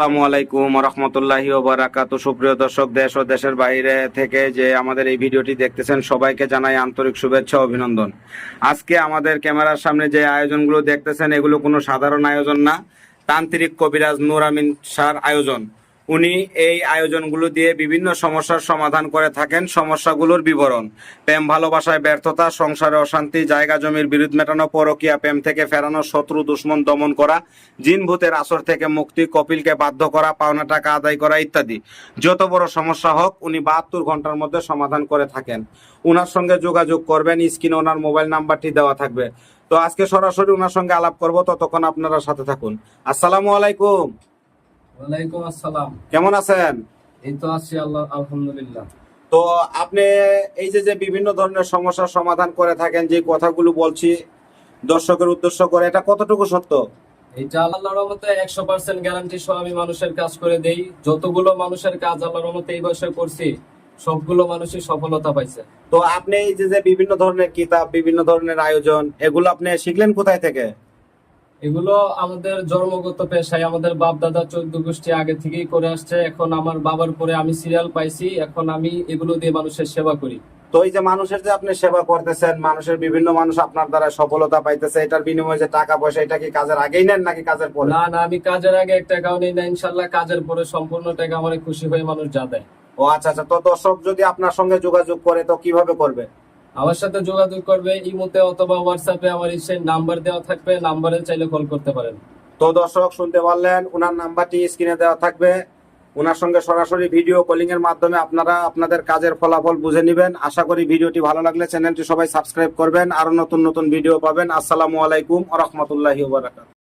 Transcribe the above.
আসসালামু আলাইকুম রহমতুল্লাহি বারাকাত সুপ্রিয় দর্শক, দেশ ও দেশের বাইরে থেকে যে আমাদের এই ভিডিওটি দেখতেছেন, সবাইকে জানাই আন্তরিক শুভেচ্ছা অভিনন্দন। আজকে আমাদের ক্যামেরার সামনে যে আয়োজনগুলো দেখতেছেন, এগুলো কোনো সাধারণ আয়োজন না। তান্ত্রিক কবিরাজ নুরামিন শাহর আয়োজন। উনি এই আয়োজনগুলো দিয়ে বিভিন্ন সমস্যার সমাধান করে থাকেন। সমস্যাগুলোর বিবরণ, প্রেম ভালোবাসায় ব্যর্থতা, সংসারে অশান্তি, জায়গা জমির বিরোধ মেটানো, পরকিয়া, প্রেম থেকে ফেরানো, শত্রু, দুশ্মন, দমন করা, জিন ভূতের আসর থেকে মুক্তি, কপিলকে বাধ্য করা, পাওনা টাকা আদায় করা ইত্যাদি। যত বড় সমস্যা হোক, উনি বাহাত্তর ঘণ্টার মধ্যে সমাধান করে থাকেন। ওনার সঙ্গে যোগাযোগ করবেন, স্ক্রিনে ওনার মোবাইল নাম্বারটি দেওয়া থাকবে। তো আজকে সরাসরি ওনার সঙ্গে আলাপ করব, ততক্ষণ আপনারা সাথে থাকুন। আসসালামু আলাইকুম। ওয়ালাইকুম আসসালাম। কেমন আছেন? এই তো আছি আল্লাহ আলহামদুলিল্লাহ। তো আপনি এই যে যে বিভিন্ন ধরনের সমস্যার সমাধান করে থাকেন যে কথাগুলো বলছি দর্শকের উদ্দেশ্য করে এটা কতটুকু সত্য? এইটা আল্লাহর রহমতে একশো পার্সেন্ট গ্যারান্টি সহ আমি মানুষের কাজ করে দেই। যতগুলো মানুষের কাজ আল্লাহর রহমতে এই বয়সে করছি সবগুলো মানুষই সফলতা পাইছে। তো আপনি এই যে যে বিভিন্ন ধরনের কিতাব বিভিন্ন ধরনের আয়োজন এগুলো আপনি শিখলেন কোথায় থেকে? এগুলো আমাদের জন্মগত পেশায় আমাদের বাপ দাদা চৌদ্দ গোষ্ঠী আগে থেকেই করে আসছে। এখন আমার বাবার পরে আমি সিরিয়াল পাইছি এখন আমি এগুলো দিয়ে মানুষের সেবা করি। তো এই যে মানুষের যে আপনি সেবা করতেছেন মানুষের বিভিন্ন মানুষ আপনার দ্বারা সফলতা পাইতেছে এটার বিনিময়ে যে টাকা পয়সা এটা কি কাজের আগেই নেন নাকি কাজের পরে? না না আমি কাজের আগে এক টাকাও নেই না ইনশাল্লাহ কাজের পরে সম্পূর্ণ টাকা আমার খুশি হয়ে মানুষ যা দেয়। ও আচ্ছা আচ্ছা। তো দর্শক যদি আপনার সঙ্গে যোগাযোগ করে তো কীভাবে করবে? আমার সাথে যোগাযোগ করবে ইমোতে অথবা হোয়াটসঅ্যাপে আমার সেই নাম্বার দেওয়া থাকবে, নাম্বারে চাইলে কল করতে পারেন। তো দর্শক, শুনতে পারলেন ওনার নাম্বারটি স্ক্রিনে দেওয়া থাকবে। ওনার সঙ্গে সরাসরি ভিডিও কলিং এর মাধ্যমে আপনারা আপনাদের কাজের ফলাফল বুঝে নেবেন। আশা করি ভিডিওটি ভালো লাগলে চ্যানেলটি সবাই সাবস্ক্রাইব করবেন। আরও নতুন নতুন ভিডিও পাবেন। আসসালামু আলাইকুম আ রহমতুল্লাহি